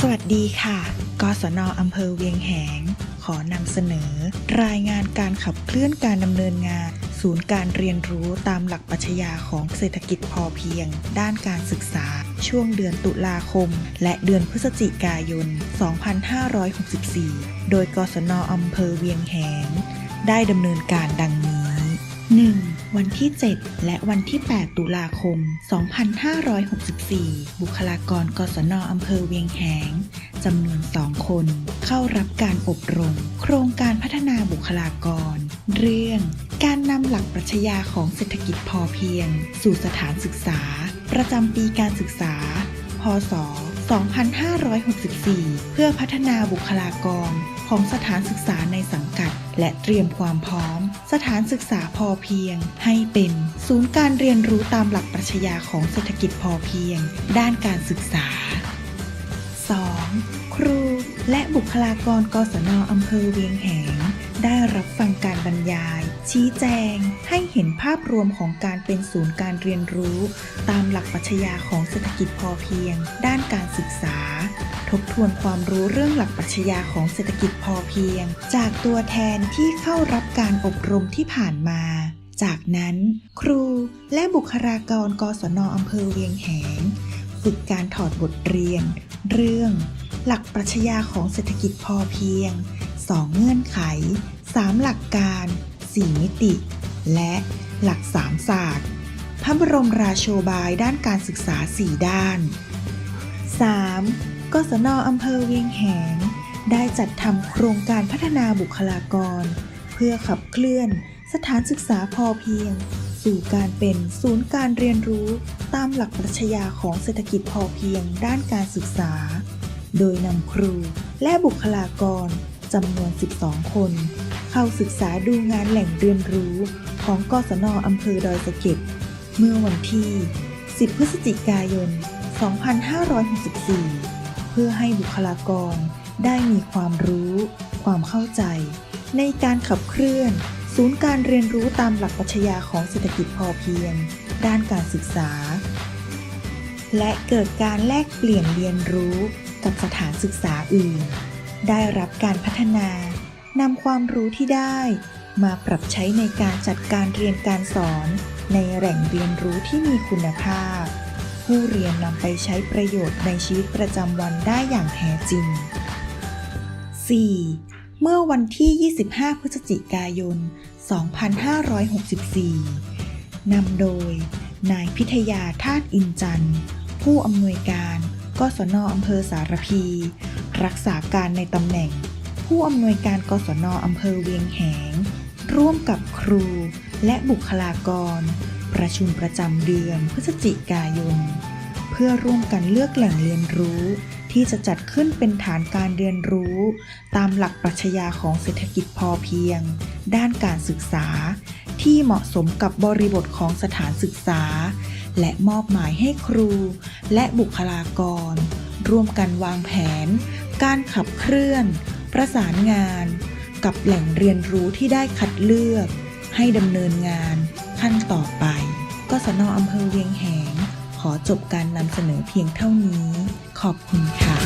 สวัสดีค่ะ กศนอำเภอเวียงแหง ขอนำเสนอ รายงานการขับเคลื่อนการดำเนินงาน ศูนย์การเรียนรู้ตามหลักปรัชญาของเศรษฐกิจพอเพียง ด้านการศึกษา ช่วงเดือนตุลาคม และเดือนพฤศจิกายน 2564 โดยกศนอำเภอเวียงแหง ได้ดำเนินการดังนี้ 1. วันที่ 7 และวันที่ 8 ตุลาคม 2564 บุคลากรกศนอำเภอเวียงแหงจำนวน 2 คน เข้ารับการอบรม โครงการพัฒนาบุคลากร เรื่องการนำหลักปรัชญาของเศรษฐกิจพอเพียง สู่สถานศึกษา ประจำปีการศึกษา พศ 2564 เพื่อพัฒนาบุคลากรของสถานศึกษาในสังกัด และเตรียมความพร้อม สถานศึกษาพอเพียง ให้เป็นศูนย์การเรียนรู้ตามหลักปรัชญาของเศรษฐกิจพอเพียง ด้านการศึกษา 2. ครู และบุคลากรกศนอำเภอเวียงแหง ได้รับฟังการบรรยาย ชี้แจง ให้เห็นภาพรวมของการเป็นศูนย์การเรียนรู้ ตามหลักปรัชญาของเศรษฐกิจพอเพียง ด้านการศึกษา ทบทวนความรู้เรื่องหลักปรัชญาของเศรษฐกิจพอเพียง จากตัวแทนที่เข้ารับการอบรมที่ผ่านมา จากนั้น ครูและบุคลากรกศนอำเภอเวียงแหงฝึกการถอดบทเรียน เรื่อง หลักปรัชญาของเศรษฐกิจพอเพียง 2 เงื่อนไข 3 หลักการ 4 มิติ และหลัก3ศาสตร์ พระบรมราโชบายด้านการศึกษา 4 ด้าน 3. กศนอำเภอเวียงแหง ได้จัดทำโครงการพัฒนาบุคลากร เพื่อขับเคลื่อนสถานศึกษาพอเพียง สู่การเป็นศูนย์การเรียนรู้ตามหลักปรัชญาของเศรษฐกิจพอเพียงด้านการศึกษา โดยนำครูและบุคลากร จำนวน 12 คน เข้าศึกษาดูงานแหล่งเรียนรู้ของกศนอำเภอดอยสะเก็ดเมื่อวันที่ 10 พฤศจิกายน 2564 เพื่อให้บุคลากรได้มีความรู้ ความเข้าใจ ในการขับเคลื่อน ศูนย์การเรียนรู้ตามหลักปรัชญาของเศรษฐกิจพอเพียง ด้านการศึกษา และเกิดการแลกเปลี่ยนเรียนรู้กับสถานศึกษาอื่น ได้รับการพัฒนานำความรู้ที่ได้มาปรับใช้ในการจัดการเรียนการสอน ในแหล่งเรียนรู้ที่มีคุณภาพ ผู้เรียนนำไปใช้ประโยชน์ในชีวิตประจำวันได้อย่างแท้จริง 4. เมื่อวันที่ 25 พฤศจิกายน 2564 นำโดย นายพิทยาธาตุอินจันทร์ ผู้อำนวยการ กศนอำเภอสารพี รักษาการในตำแหน่ง ผู้อำนวยการกศนอำเภอเวียงแหง ร่วมกับครู และบุคลากร ประชุมประจำเดือนพฤศจิกายน เพื่อร่วมกันเลือกแหล่งเรียนรู้ ที่จะจัดขึ้นเป็นฐานการเรียนรู้ ตามหลักปรัชญาของเศรษฐกิจพอเพียง ด้านการศึกษา ที่เหมาะสมกับบริบทของสถานศึกษา และมอบหมายให้ครู และบุคลากรร่วมกันวางแผน การขับเคลื่อน ประสานงาน กับแหล่งเรียนรู้ที่ได้คัดเลือก ให้ดำเนินงานขั้นต่อไป กสนอำเภอเวียงแหง ขอจบการนำเสนอเพียงเท่านี้ ขอบคุณค่ะ